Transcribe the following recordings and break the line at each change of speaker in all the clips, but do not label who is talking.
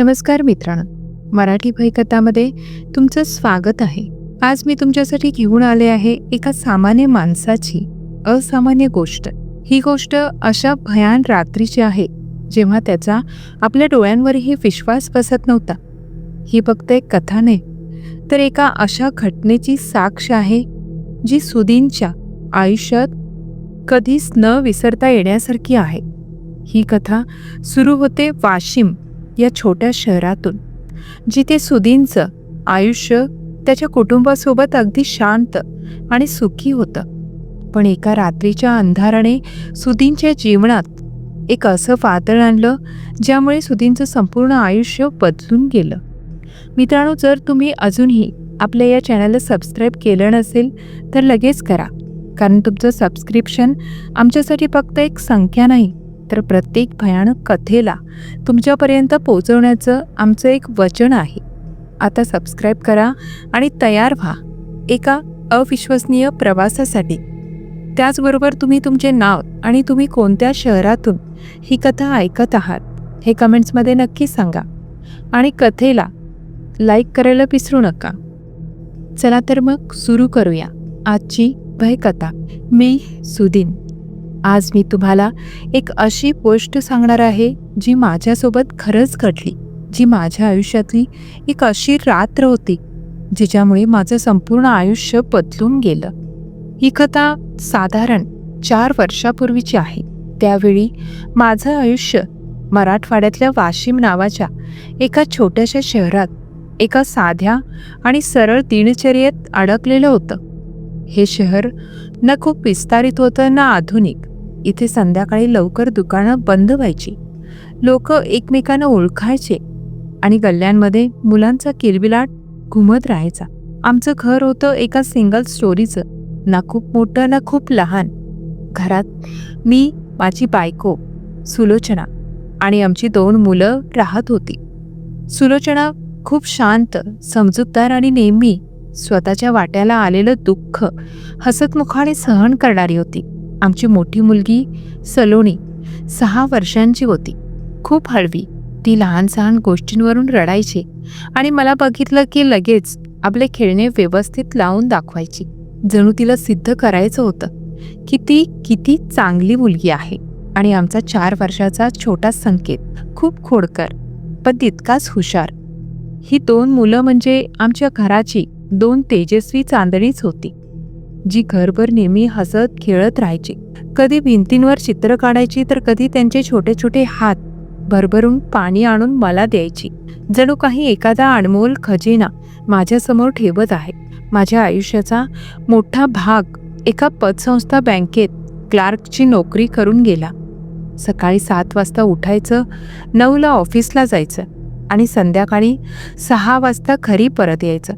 नमस्कार मित्रांनो. मराठी भयकथामध्ये तुमचं स्वागत आहे. आज मी तुमच्यासाठी घेऊन आले आहे एका सामान्य माणसाची असामान्य गोष्ट. ही गोष्ट अशा भयान रात्रीची आहे जेव्हा त्याचा आपल्या डोळ्यांवरही विश्वास बसत नव्हता. ही फक्त एक कथा नाही तर एका अशा घटनेची साक्ष आहे जी सुदीनच्या आयुष्यात कधीच न विसरता येण्यासारखी आहे. ही कथा सुरू होते वाशिम या छोट्या शहरातून जिथे सुदीनचं आयुष्य त्याच्या कुटुंबासोबत अगदी शांत आणि सुखी होतं. पण एका रात्रीच्या अंधाराने सुदीनच्या जीवनात एक असं वादळ आणलं ज्यामुळे सुदीनचं संपूर्ण आयुष्य बदलून गेलं. मित्रांनो जर तुम्ही अजूनही आपल्या या चॅनलला सबस्क्राईब केलं नसेल तर लगेच करा. कारण तुमचं सबस्क्रिप्शन आमच्यासाठी फक्त एक संख्या नाही तर प्रत्येक भयानक कथेला तुमच्यापर्यंत पोचवण्याचं आमचं एक वचन आहे. आता सबस्क्राईब करा आणि तयार व्हा एका अविश्वसनीय प्रवासासाठी. त्याचबरोबर तुम्ही तुमचे नाव आणि तुम्ही कोणत्या शहरातून ही कथा ऐकत आहात हे कमेंट्समध्ये नक्की सांगा आणि कथेला लाईक करायला विसरू नका. चला तर मग सुरू करूया आजची भयकथा. मी सुदीन. आज मी तुम्हाला एक अशी गोष्ट सांगणार आहे जी माझ्यासोबत खरंच घडली जी माझ्या आयुष्यातली एक अशी रात्र होती जिच्यामुळे माझं संपूर्ण आयुष्य बदलून गेलं. ही कथा साधारण चार वर्षापूर्वीची आहे. त्यावेळी माझं आयुष्य मराठवाड्यातल्या वाशिम नावाच्या एका छोट्याशा शहरात एका साध्या आणि सरळ दिनचर्येत अडकलेलं होतं. हे शहर न खूप विस्तारित होतं ना आधुनिक. इथे संध्याकाळी लवकर दुकानं बंद व्हायची. लोक एकमेकांना ओळखायचे आणि गल्ल्यांमध्ये मुलांचा किलबिलाट घुमत राहायचा. आमचं घर होतं एका सिंगल स्टोरीचं ना खूप मोठं ना खूप लहान. घरात मी माझी बायको सुलोचना आणि आमची दोन मुलं राहत होती. सुलोचना खूप शांत समजूतदार आणि नेहमी स्वतःच्या वाट्याला आलेलं दुःख हसतमुखाने सहन करणारी होती. आमची मोठी मुलगी सलोनी सहा वर्षांची होती. खूप हळवी. ती लहान सहान गोष्टींवरून रडायची आणि मला बघितलं की लगेच आपले खेळणे व्यवस्थित लावून दाखवायची. जणू तिला सिद्ध करायचं होतं की ती किती चांगली मुलगी आहे आणि आमचा चार वर्षाचा छोटा संकेत. खूप खोडकर पण तितकाच हुशार. ही दोन मुलं म्हणजे आमच्या घराची दोन तेजस्वी चांदणीच होती. जी घरभर नेहमी हसत खेळत राहायची. कधी भिंतींवर चित्र काढायची तर कधी त्यांचे छोटे छोटे हात भरभरून पाणी आणून मला द्यायची. जणू काही एखादा अनमोल खजिना माझ्यासमोर ठेवत आहे. माझ्या आयुष्याचा मोठा भाग एका पतसंस्था बँकेत क्लार्कची नोकरी करून गेला. सकाळी सात वाजता उठायचं नऊला ऑफिसला जायचं आणि संध्याकाळी सहा वाजता घरी परत यायचं.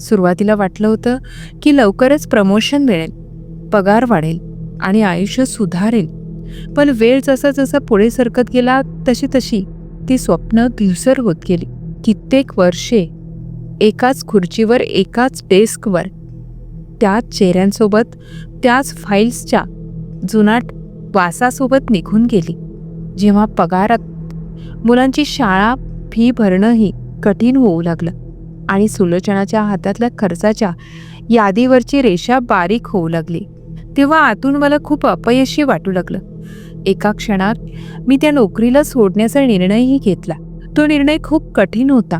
सुरुवातीला वाटलं होतं की लवकरच प्रमोशन मिळेल पगार वाढेल आणि आयुष्य सुधारेल. पण वेळ जसा जसा पुढे सरकत गेला तशी तशी ती स्वप्न धुसर होत गेली. कित्येक वर्षे एकाच खुर्चीवर एकाच डेस्कवर त्याच चेहऱ्यांसोबत त्याच फाईल्सच्या जुनाट वासासोबत निघून गेली. जेव्हा पगारात मुलांची शाळा फी भरणंही कठीण होऊ लागलं. आणि सुलोचनाच्या हातातल्या खर्चाच्या यादीवरची रेषा बारीक होऊ लागली. तेव्हा आतून मला खूप अपयशी वाटू लागलं. एका क्षणात मी त्या नोकरीला सोडण्याचा निर्णयही घेतला. तो निर्णय खूप कठीण होता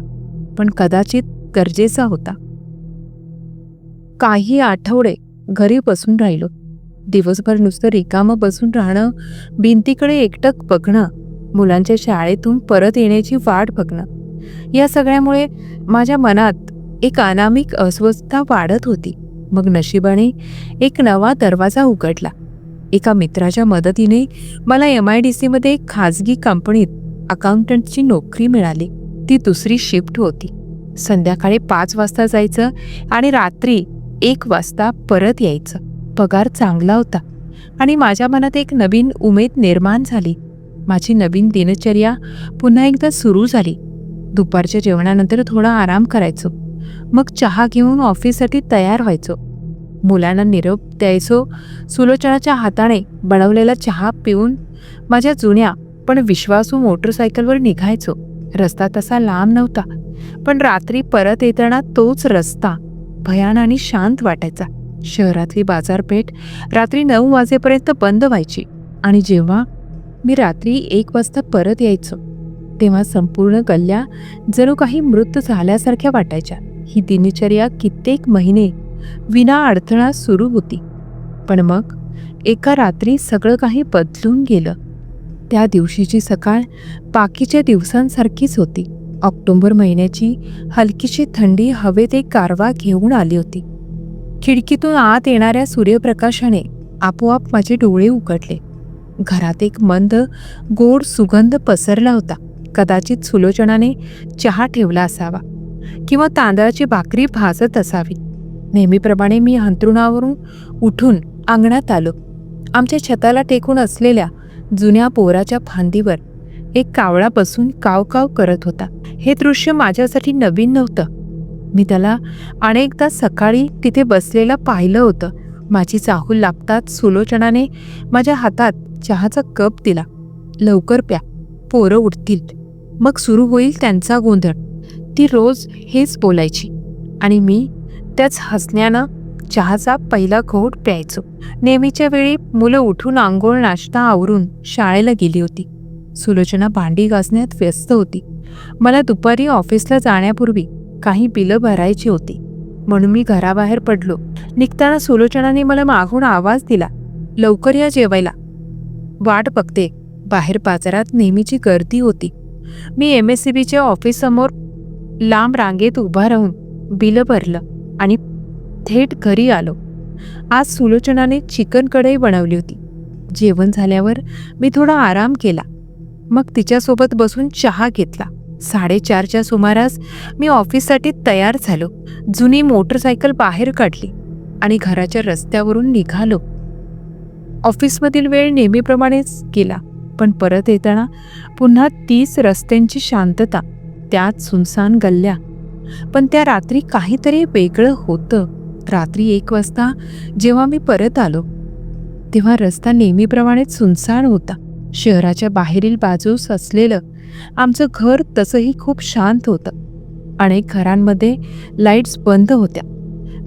पण कदाचित गरजेचा होता. काही आठवडे घरी बसून राहिलो. दिवसभर नुसतं रिकामं बसून राहणं भिंतीकडे एकटक बघणं मुलांच्या शाळेतून परत येण्याची वाट बघणं. या सगळ्यामुळे माझ्या मनात एक अनामिक अस्वस्थता वाढत होती. मग नशिबाने एक नवा दरवाजा उघडला. एका मित्राच्या मदतीने मला एम आय डी सीमध्ये एक खाजगी कंपनीत अकाउंटंटची नोकरी मिळाली. ती दुसरी शिफ्ट होती. संध्याकाळी पाच वाजता जायचं आणि रात्री एक वाजता परत यायचं. पगार चांगला होता आणि माझ्या मनात एक नवीन उमेद निर्माण झाली. माझी नवीन दिनचर्या पुन्हा एकदा सुरू झाली. दुपारच्या जेवणानंतर थोडा आराम करायचो. मग चहा घेऊन ऑफिससाठी तयार व्हायचो. मुलांना निरोप द्यायचो. सुलोचनाच्या हाताने बनवलेला चहा पिऊन माझ्या जुन्या पण विश्वासू मोटरसायकलवर निघायचो. रस्ता तसा लांब नव्हता पण रात्री परत येताना तोच रस्ता. भयान आणि शांत वाटायचा. शहरातली बाजारपेठ रात्री नऊ वाजेपर्यंत बंद व्हायची आणि जेव्हा मी रात्री एक वाजता परत यायचो तेव्हा संपूर्ण गल्ल्या जणू काही मृत झाल्यासारख्या वाटायच्या. ही दिनचर्या कित्येक महिने विना अडथळा सुरू होती. पण मग एका रात्री सगळं काही बदलून गेलं. त्या दिवशीची सकाळ बाकीच्या दिवसांसारखीच होती. ऑक्टोबर महिन्याची हलकीशी थंडी हवेत एक गारवा घेऊन आली होती. खिडकीतून आत येणाऱ्या सूर्यप्रकाशाने आपोआप माझे डोळे उघडले. घरात एक मंद गोड सुगंध पसरला होता. कदाचित सुलोचनाने चहा ठेवला असावा किंवा तांदळाची भाकरी भाजत असावी. नेहमीप्रमाणे मी अंथरुणावरून उठून अंगणात आलो. आमच्या छताला टेकून असलेल्या जुन्या पोराच्या फांदीवर एक कावळा बसून कावकाव करत होता. हे दृश्य माझ्यासाठी नवीन नव्हतं. मी त्याला अनेकदा सकाळी तिथे बसलेला पाहिलं होतं. माझी चाहूल लागताच सुलोचनाने माझ्या हातात चहाचा कप दिला. लवकर प्या. पोरं उठतील. मग सुरू होईल त्यांचा गोंधळ. ती रोज हेच बोलायची. आणि मी त्याच हसण्यानं चहाचा पहिला घोट प्यायचो. नेहमीच्या वेळी मुलं उठून आंघोळ नाश्ता आवरून शाळेला गेली होती. सुलोचना भांडी घासण्यात व्यस्त होती. मला दुपारी ऑफिसला जाण्यापूर्वी काही बिलं भरायची होती. म्हणून मी घराबाहेर पडलो. निघताना सुलोचनाने मला मागून आवाज दिला. लवकर या जेवायला. वाट बघते. बाहेर बाजारात नेहमीची गर्दी होती. मी एम एस सी बीच्या ऑफिससमोर लांब रांगेत उभा राहून बिलं भरलं आणि थेट घरी आलो. आज सुलोचनाने चिकन कढई बनवली होती. जेवण झाल्यावर मी थोडा आराम केला. मग तिच्यासोबत बसून चहा घेतला. साडेचारच्या सुमारास मी ऑफिससाठी तयार झालो. जुनी मोटरसायकल बाहेर काढली आणि घराच्या रस्त्यावरून निघालो. ऑफिसमधील वेळ नेहमीप्रमाणेच गेला. पण परत येताना पुन्हा तीच रस्त्यांची शांतता त्यात सुनसान गल्ल्या. पण त्या रात्री काहीतरी वेगळं होतं. रात्री एक वाजता जेव्हा मी परत आलो तेव्हा रस्ता नेहमीप्रमाणेच सुनसान होता. शहराच्या बाहेरील बाजूस असलेलं आमचं घर तसंही खूप शांत होतं. अनेक घरांमध्ये लाईट्स बंद होत्या.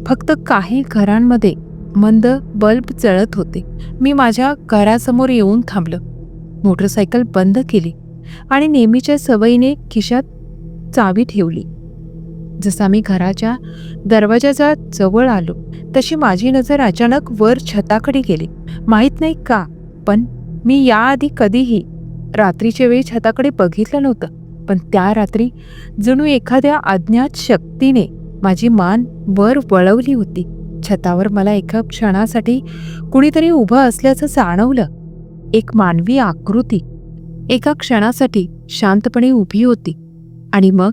फक्त काही घरांमध्ये मंद बल्ब जळत होते. मी माझ्या घरासमोर येऊन थांबलं. मोटरसायकल बंद केली आणि नेहमीच्या सवयीने खिशात चावी ठेवली. जसा मी घराच्या दरवाजाच्या जवळ आलो तशी माझी नजर अचानक वर छताकडे गेली. माहीत नाही का पण मी याआधी कधीही रात्रीच्या वेळी छताकडे बघितलं नव्हतं. पण त्या रात्री जणू एखाद्या अज्ञात शक्तीने माझी मान वर वळवली होती. छतावर मला एका क्षणासाठी कुणीतरी उभं असल्याचं जाणवलं. एक मानवी आकृती. एका क्षणासाठी शांतपणे उभी होती आणि मग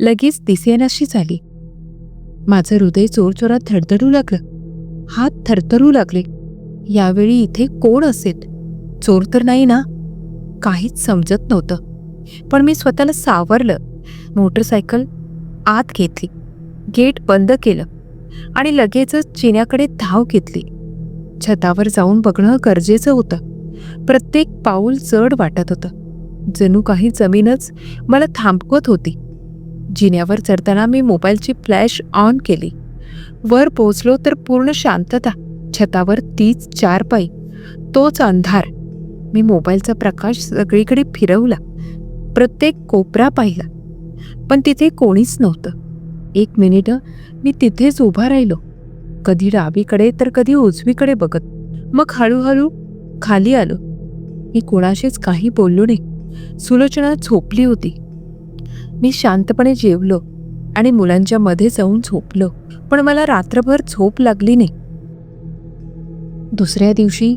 लगेच दिसेनाशी झाली. माझं हृदय चोरचोरात धडधडू लागलं. हात थरथरू लागले. यावेळी इथे कोण असेल? चोर तर नाही ना? काहीच समजत नव्हतं. पण मी स्वतःला सावरलं. मोटरसायकल आत घेतली. गेट बंद केलं आणि लगेचच चिन्याकडे धाव घेतली. छतावर जाऊन बघणं गरजेचं होतं. प्रत्येक पाऊल जड वाटत होतं. जणू काही जमीनच मला थांबवत होती. जिन्यावर चढताना मी मोबाईलची फ्लॅश ऑन केली. वर पोचलो तर पूर्ण शांतता. छतावर तीच चार पाई तोच अंधार. मी मोबाईलचा प्रकाश सगळीकडे फिरवला. प्रत्येक कोपरा पाहिला. पण तिथे कोणीच नव्हतं. एक मिनिट मी तिथेच उभा राहिलो. कधी डावीकडे तर कधी उजवीकडे बघत. मग हळूहळू खाली आलो. मी कोणाशीच काही बोललो नाही. सुलोचना झोपली होती. मी शांतपणे जेवलो आणि मुलांच्या मध्ये जाऊन झोपलो. पण मला रात्रभर झोप लागली नाही. दुसऱ्या दिवशी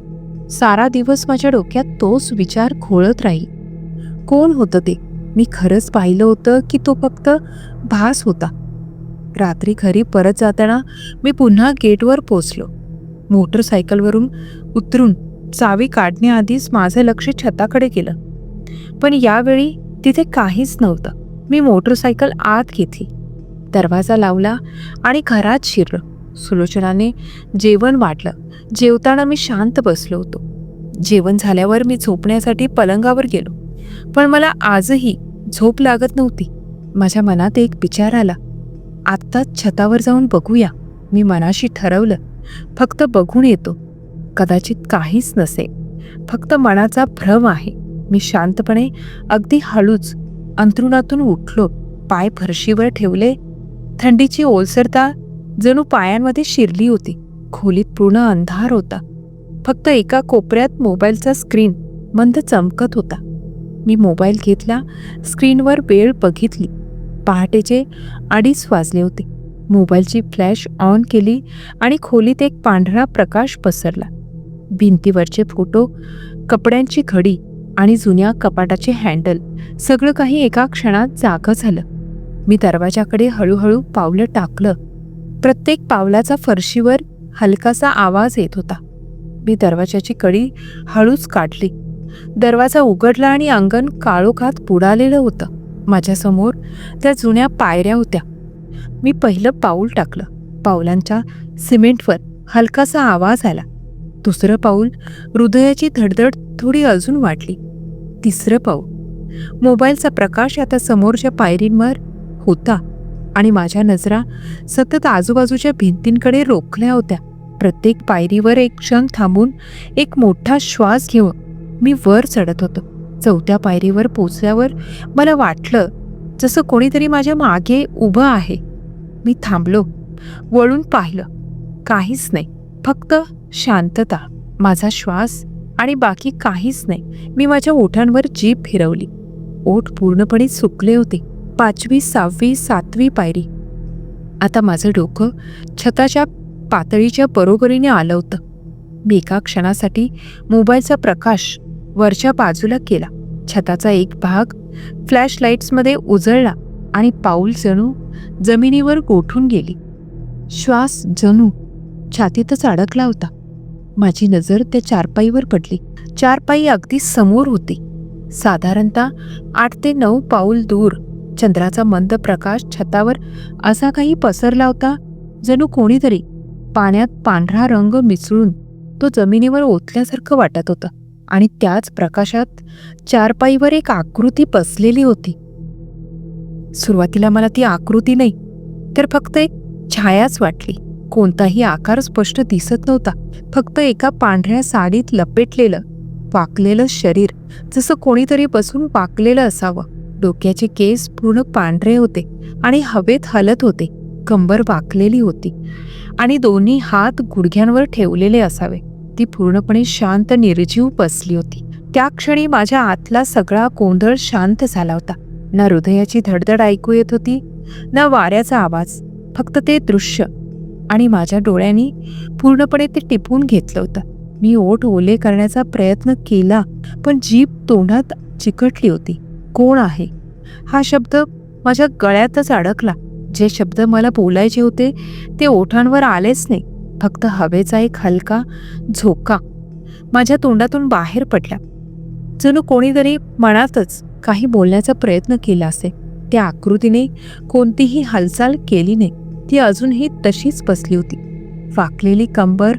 सारा दिवस माझ्या डोक्यात तोच विचार खोळत राही. कोण होतं ते? मी खरंच पाहिलं होतं की तो फक्त भास होता. रात्री घरी परत जाताना मी पुन्हा गेटवर पोचलो. मोटरसायकलवरून उतरून चावी काढण्याआधीच माझं लक्ष छताकडे गेलं. पण यावेळी तिथे काहीच नव्हतं. मी मोटरसायकल आत घेतली. दरवाजा लावला आणि घरात शिरलं. सुलोचनाने जेवण वाटलं जेवताना मी शांत बसलो होतो. जेवण झाल्यावर मी झोपण्यासाठी पलंगावर गेलो. पण मला आजही झोप लागत नव्हती. माझ्या मनात एक विचार आला. आत्ताच छतावर जाऊन बघूया. मी मनाशी ठरवलं. फक्त बघून येतो. कदाचित काहीच नसे. फक्त मनाचा भ्रम आहे. मी शांतपणे अगदी हळूच अंथरुणातून उठलो पाय फरशीवर ठेवले. थंडीची ओलसरता जणू पायांमध्ये शिरली होती. खोलीत पूर्ण अंधार होता. फक्त एका कोपऱ्यात मोबाईलचा स्क्रीन मंद चमकत होता. मी मोबाईल घेतला स्क्रीनवर वेळ बघितली. पहाटेचे अडीच वाजले होते. मोबाईलची फ्लॅश ऑन केली आणि खोलीत एक पांढरा प्रकाश पसरला. भिंतीवरचे फोटो कपड्यांची घडी आणि जुन्या कपाटाचे हँडल सगळं काही एका क्षणात जागं झालं. मी दरवाजाकडे हळूहळू पावलं टाकलं. प्रत्येक पावलाचा फरशीवर हलकासा आवाज येत होता. मी दरवाजाची कडी हळूच काढली. दरवाजा उघडला आणि अंगण काळोखात बुडालेलं होतं. माझ्यासमोर त्या जुन्या पायऱ्या होत्या. मी पहिलं पाऊल टाकलं. पावलांच्या सिमेंटवर हलकासा आवाज आला. दुसरं पाऊल हृदयाची धडधड थोडी अजून वाढली. तिसरं पाऊल मोबाईलचा प्रकाश आता समोरच्या पायरींवर होता आणि माझ्या नजरा सतत आजूबाजूच्या भिंतींकडे रोखल्या होत्या. प्रत्येक पायरीवर एक क्षण थांबून एक मोठा श्वास घेऊन मी वर चढत होतो. चौथ्या पायरीवर पोचल्यावर मला वाटलं जसं कोणीतरी माझ्या मागे उभं आहे. मी थांबलो वळून पाहिलं. काहीच नाही. फक्त शांतता माझा श्वास आणि बाकी काहीच नाही. मी माझ्या ओठांवर जीभ फिरवली. ओठ पूर्णपणे सुकले होते. पाचवी सहावी सातवी पायरी. आता माझं डोकं छताच्या पातळीच्या बरोबरीने आलं होतं. मी एका क्षणासाठी मोबाईलचा प्रकाश वरच्या बाजूला केला. छताचा एक भाग फ्लॅश लाईट्समध्ये उजळला आणि पाऊल जणू जमिनीवर गोठून गेली. श्वास जणू छातीतच अडकला होता. माझी नजर त्या चारपाईवर पडली. चारपाई अगदी समोर होती. साधारणतः आठ ते नऊ पाऊल दूर चंद्राचा मंद प्रकाश छतावर असा काही पसरला होता जणू कोणीतरी पाण्यात पांढरा रंग मिसळून तो जमिनीवर ओतल्यासारखं वाटत होतं आणि त्याच प्रकाशात चारपाईवर एक आकृती बसलेली होती. सुरुवातीला मला ती आकृती नाही तर फक्त एक छायाच वाटली. कोणताही आकार स्पष्ट दिसत नव्हता. फक्त एका पांढऱ्या साडीत लपेटलेलं वाकलेलं शरीर जसं कोणीतरी बसून पाकलेलं असावं. डोक्याचे केस पूर्ण पांढरे होते आणि हवेत हलत होते कंबर वाकलेली होती आणि दोन्ही हात गुडघ्यांवर ठेवलेले असावे. ती पूर्णपणे शांत निर्जीव बसली होती. त्या क्षणी माझ्या आतला सगळा गोंधळ शांत झाला होता. ना हृदयाची धडधड ऐकू येत होती ना वाऱ्याचा आवाज. फक्त ते दृश्य. आणि माझ्या डोळ्यांनी पूर्णपणे ते टिपून घेतलं होतं. मी ओठ ओले करण्याचा प्रयत्न केला पण जीभ तोंडात चिकटली होती. कोण आहे? हा शब्द माझ्या गळ्यातच अडकला. जे शब्द मला बोलायचे होते ते ओठांवर आलेच नाही. फक्त हवेचा एक हलका झोका माझ्या तोंडातून बाहेर पडला. जणू कोणीतरी मनातच काही बोलण्याचा प्रयत्न केला असे. त्या आकृतीने कोणतीही हालचाल केली नाही. ती अजूनही तशीच बसली होती. वाकलेली कंबर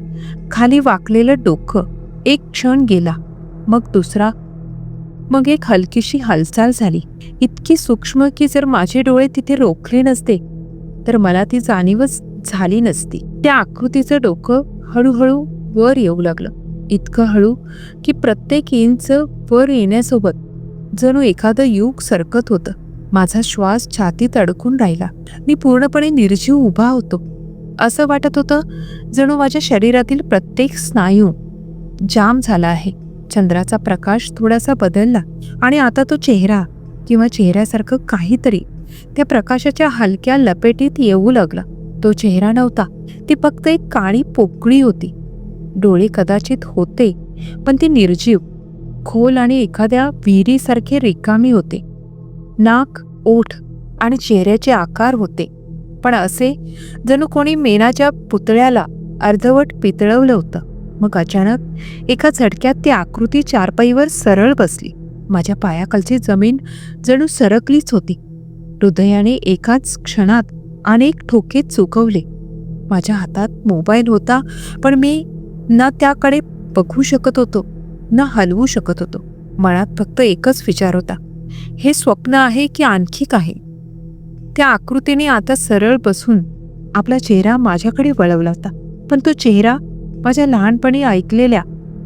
खाली वाकलेलं डोकं एक क्षण गेला. मग दुसरा मग एक हलकीशी हालचाल झाली. इतकी सूक्ष्म की जर माझे डोळे तिथे रोखले नसते तर मला ती जाणीवच झाली नसती. त्या आकृतीचं डोकं हळूहळू वर येऊ लागलं. इतकं हळू की प्रत्येक इंच वर येण्यासोबत जणू एखादं युग सरकत होतं. माझा श्वास छातीत अडकून राहिला. मी पूर्णपणे निर्जीव उभा होतो. असं वाटत होतं जणू माझ्या शरीरातील प्रत्येक स्नायू जाम झाला आहे. चंद्राचा प्रकाश थोडासा बदलला आणि आता तो चेहरा किंवा चेहऱ्यासारखं काहीतरी त्या प्रकाशाच्या हलक्या लपेटीत येऊ लागला. तो चेहरा नव्हता. ती फक्त एक काळी पोकळी होती. डोळे कदाचित होते पण ती निर्जीव खोल आणि एखाद्या विहिरीसारखे रिकामी होते. नाक ओठ आणि चेहऱ्याचे आकार होते. पण असे जणू कोणी मेनाच्या पुतळ्याला अर्धवट पितळवलं होतं. मग अचानक एका झटक्यात ती आकृती चारपाईवर सरळ बसली. माझ्या पायाखालची जमीन जणू सरकलीच होती. हृदयाने एकाच क्षणात अनेक ठोके चुकवले. माझ्या हातात मोबाईल होता पण मी ना त्याकडे बघू शकत होतो ना हलवू शकत होतो. मनात फक्त एकच विचार होता. हे स्वप्न आहे की आणखी काही. त्या आकृतीने आता सरळ बसून आपला चेहरा माझ्याकडे वळवला होता. पण तो चेहरा माझ्या लहानपणी ऐकलेल्या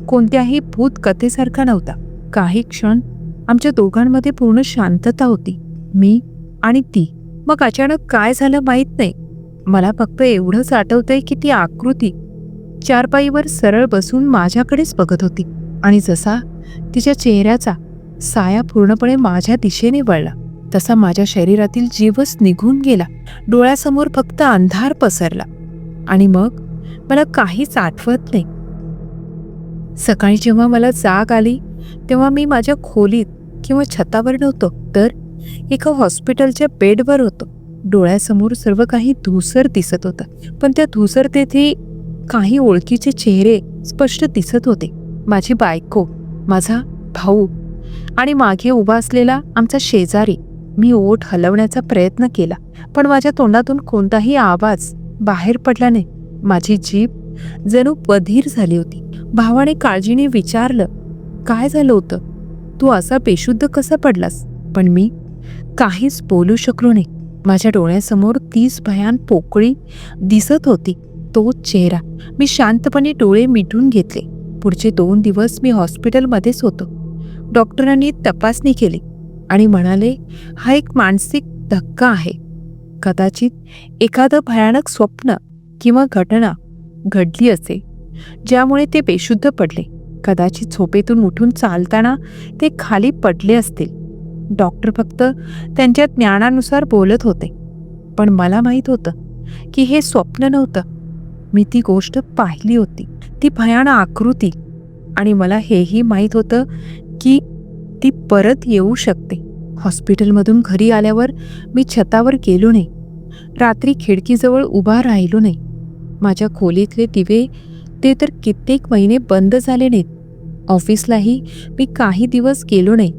कोणत्याही भूत कथेसारखा नव्हता. काही क्षण आमच्या दोघांमध्ये पूर्ण शांतता होती. मी आणि ती. मग अचानक काय झालं माहीत नाही. मला फक्त एवढंच आठवतंय की ती आकृती चारपाईवर सरळ बसून माझ्याकडेच बघत होती. आणि जसा तिच्या चेहऱ्याचा साया पूर्णपणे माझ्या दिशेने वळला. तसा माझ्या शरीरातील जीवच निघून गेला. डोळ्यासमोर फक्त अंधार पसरला. आणि मग मला काहीच आठवत नाही. सकाळी जेव्हा मला जाग आली तेव्हा मी माझ्या खोलीत किंवा छतावर नव्हतो तर एका हॉस्पिटलच्या बेडवर होतो. डोळ्यासमोर सर्व काही धुसर दिसत होतं पण त्या धुसरतेथे काही ओळखीचे चेहरे स्पष्ट दिसत होते. माझी बायको माझा भाऊ आणि मागे उभा असलेला आमचा शेजारी. मी ओठ हलवण्याचा प्रयत्न केला पण माझ्या तोंडातून कोणताही आवाज बाहेर पडला नाही माझी जीभ जणू बधीर झाली होती. भावाने काळजीने विचारलं काय झालं होतं? तू असा बेशुद्ध कसा पडलास? पण मी काहीच बोलू शकलो नाही. माझ्या डोळ्यासमोर तीच भयान पोकळी दिसत होती तो चेहरा. मी शांतपणे डोळे मिटून घेतले. पुढचे दोन दिवस मी हॉस्पिटलमध्येच होतो. डॉक्टरांनी तपासणी केली आणि म्हणाले हा एक मानसिक धक्का आहे. कदाचित एखादं भयानक स्वप्न किंवा घटना घडली असे ज्यामुळे ते बेशुद्ध पडले. कदाचित झोपेतून उठून चालताना ते खाली पडले असतील. डॉक्टर फक्त त्यांच्या ज्ञानानुसार बोलत होते. पण मला माहीत होतं की हे स्वप्न नव्हतं. मी ती गोष्ट पाहिली होती. ती भयान आकृती. आणि मला हेही माहीत होतं की ती परत येऊ शकते. हॉस्पिटलमधून घरी आल्यावर मी छतावर गेलो नाही. रात्री खिडकीजवळ उभा राहिलो नाही. माझ्या खोलीतले दिवे ते तर कित्येक महिने बंद झाले नाहीत. ऑफिसलाही मी काही दिवस गेलो नाही.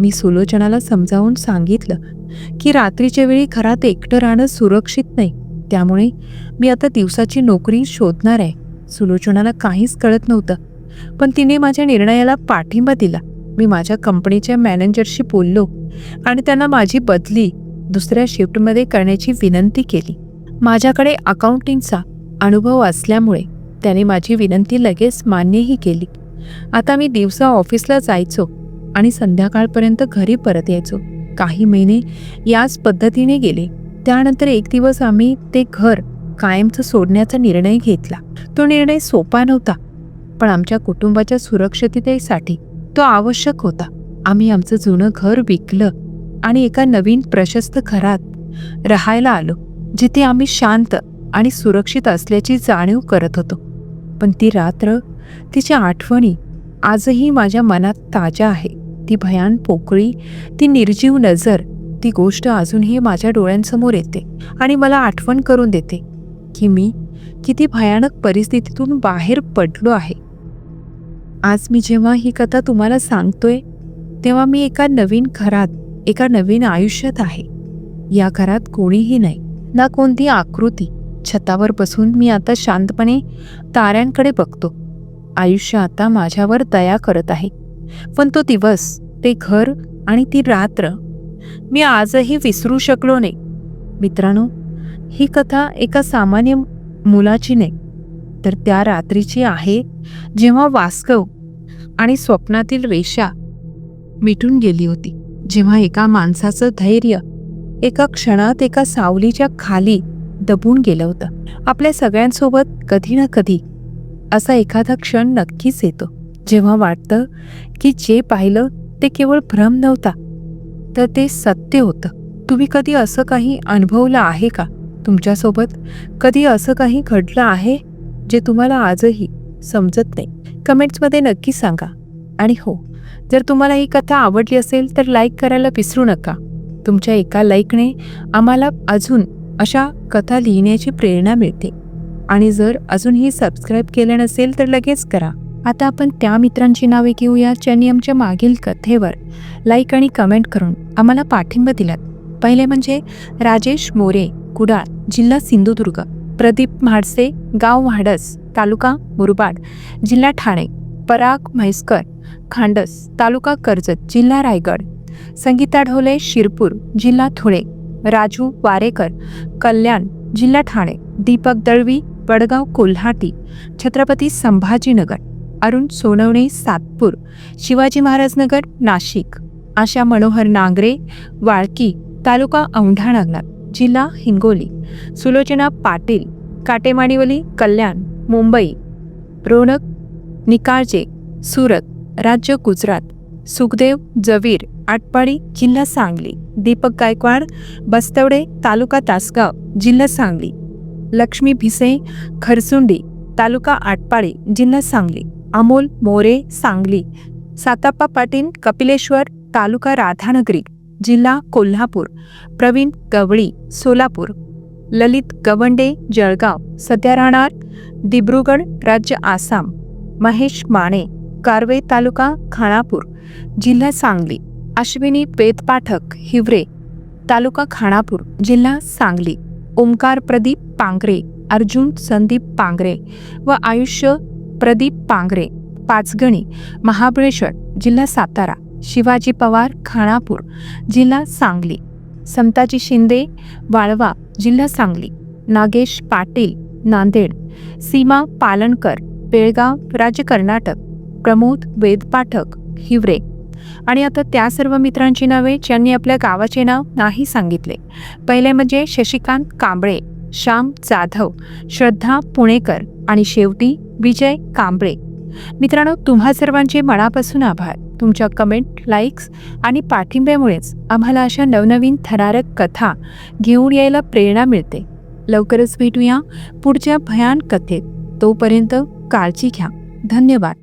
मी सुलोचनाला समजावून सांगितलं की रात्रीच्या वेळी घरात एकटं राहणं सुरक्षित नाही. त्यामुळे मी आता दिवसाची नोकरी शोधणार आहे. सुलोचनाला काहीच कळत नव्हतं. पण तिने माझ्या निर्णयाला पाठिंबा दिला. मी माझ्या कंपनीच्या मॅनेजरशी बोललो आणि त्यांना माझी बदली दुसऱ्या शिफ्टमध्ये करण्याची विनंती केली. माझ्याकडे अकाउंटिंगचा अनुभव असल्यामुळे त्याने माझी विनंती लगेच मान्यही केली. आता मी दिवसा ऑफिसला जायचो आणि संध्याकाळपर्यंत घरी परत यायचो. काही महिने याच पद्धतीने गेले. त्यानंतर एक दिवस आम्ही ते घर कायमचं सोडण्याचा निर्णय घेतला. तो निर्णय सोपा नव्हता पण आमच्या कुटुंबाच्या सुरक्षिततेसाठी तो आवश्यक होता. आम्ही आमचं जुनं घर विकलं आणि एका नवीन प्रशस्त घरात राहायला आलो जिथे आम्ही शांत आणि सुरक्षित असल्याची जाणीव करत होतो. पण ती रात्र तिच्या आठवणी आजही माझ्या मनात ताज्या आहे. ती भयान पोकळी ती निर्जीव नजर ती गोष्ट अजूनही माझ्या डोळ्यांसमोर येते आणि मला आठवण करून देते की मी किती भयानक परिस्थितीतून बाहेर पडलो आहे. आज मी जेव्हा ही कथा तुम्हाला सांगतोय तेव्हा मी एका नवीन घरात एका नवीन आयुष्यात आहे. या घरात कोणीही नाही ना कोणती आकृती. छतावर बसून मी आता शांतपणे ताऱ्यांकडे बघतो. आयुष्य आता माझ्यावर दया करत आहे. पण तो दिवस ते घर आणि ती रात्र मी आजही विसरू शकलो नाही. मित्रांनो ही कथा एका सामान्य मुलाची नाही. तर त्या रात्रीची आहे जेव्हा वास्कव आणि स्वप्नातील रेषा मिटून गेली होती. जेव्हा एका माणसाचं धैर्य एका क्षणात एका सावलीच्या खाली दबून गेलं होतं. आपल्या सगळ्यांसोबत कधी ना कधी असा एखादा क्षण नक्कीच येतो. जेव्हा वाटतं की जे पाहिलं ते केवळ भ्रम नव्हता तर ते सत्य होतं. तुम्ही कधी असं काही अनुभवलं आहे का? तुमच्यासोबत कधी असं काही घडलं आहे? जे तुम्हाला आजही समजत नाही कमेंट्समध्ये नक्की सांगा. आणि हो जर तुम्हाला ही कथा आवडली असेल तर लाईक करायला विसरू नका. तुमच्या एका लाईकने आम्हाला अजून अशा कथा लिहिण्याची प्रेरणा मिळते. आणि जर अजूनही सबस्क्राईब केलं नसेल तर लगेच करा. आता आपण त्या मित्रांची नावे घेऊया ज्यांनी आमच्या मागील कथेवर लाईक आणि कमेंट करून आम्हाला पाठिंबा दिलात. पहिले म्हणजे राजेश मोरे कुडाळ जिल्हा सिंधुदुर्ग. प्रदीप म्हाडसे गाव म्हाडस तालुका मुरबाड जिल्हा ठाणे पराग म्हैसकर खांडस तालुका कर्जत जिल्हा रायगड संगीता ढोले शिरपूर जिल्हा धुळे राजू वारेकर कल्याण जिल्हा ठाणे दीपक दळवी वडगाव कोल्हाटी छत्रपती संभाजीनगर अरुण सोनवणे सातपूर शिवाजी महाराज नगर नाशिक आशा मनोहर नांगरे वाळकी तालुका औंढा नागनाथ. जिल्हा हिंगोली सुलोचना पाटील काटेमाडीवली कल्याण मुंबई रोनक निकाळजे सुरत राज्य गुजरात सुखदेव जवीर आटपाडी जिल्हा सांगली दीपक गायकवाड बस्तवडे तालुका तासगाव जिल्हा सांगली लक्ष्मी भिसे खरसुंडी तालुका आटपाडी जिल्हा सांगली अमोल मोरे सांगली साताप्पा पाटील कपिलेश्वर तालुका राधानगरी जिल्हा कोल्हापूर प्रवीण गवळी सोलापूर ललित गवंडे जळगाव सध्या राहणार दिब्रुगड राज्य आसाम महेश माने कारवे तालुका खानापूर जिल्हा सांगली अश्विनी पेतपाठक हिवरे तालुका खानापूर जिल्हा सांगली ओंकार प्रदीप पांगरे अर्जुन संदीप पांगरे व आयुष्य प्रदीप पांगरे पाचगणी महाबळेश्वर जिल्हा सातारा. शिवाजी पवार खानापूर जिल्हा सांगली. समताजी शिंदे वाळवा जिल्हा सांगली. नागेश पाटील नांदेड. सीमा पालनकर बेळगाव राज्य कर्नाटक. प्रमोद वेदपाठक हिवरे. आणि आता त्या सर्व मित्रांची नावे ज्यांनी आपल्या गावाचे नाव नाही सांगितले. पहिले म्हणजे शशिकांत कांबळे श्याम जाधव श्रद्धा पुणेकर आणि शेवटी विजय कांबळे. मित्रांनो तुम्हा सर्वांचे मनापासून आभार. तुमच्या कमेंट लाईक्स आणि पाठिंब्यामुळेच आम्हाला अशा नवनवीन थरारक कथा घेऊन यायला प्रेरणा मिळते. लवकरच भेटूया पुढच्या भयान कथेत. तोपर्यंत काळजी घ्या. धन्यवाद.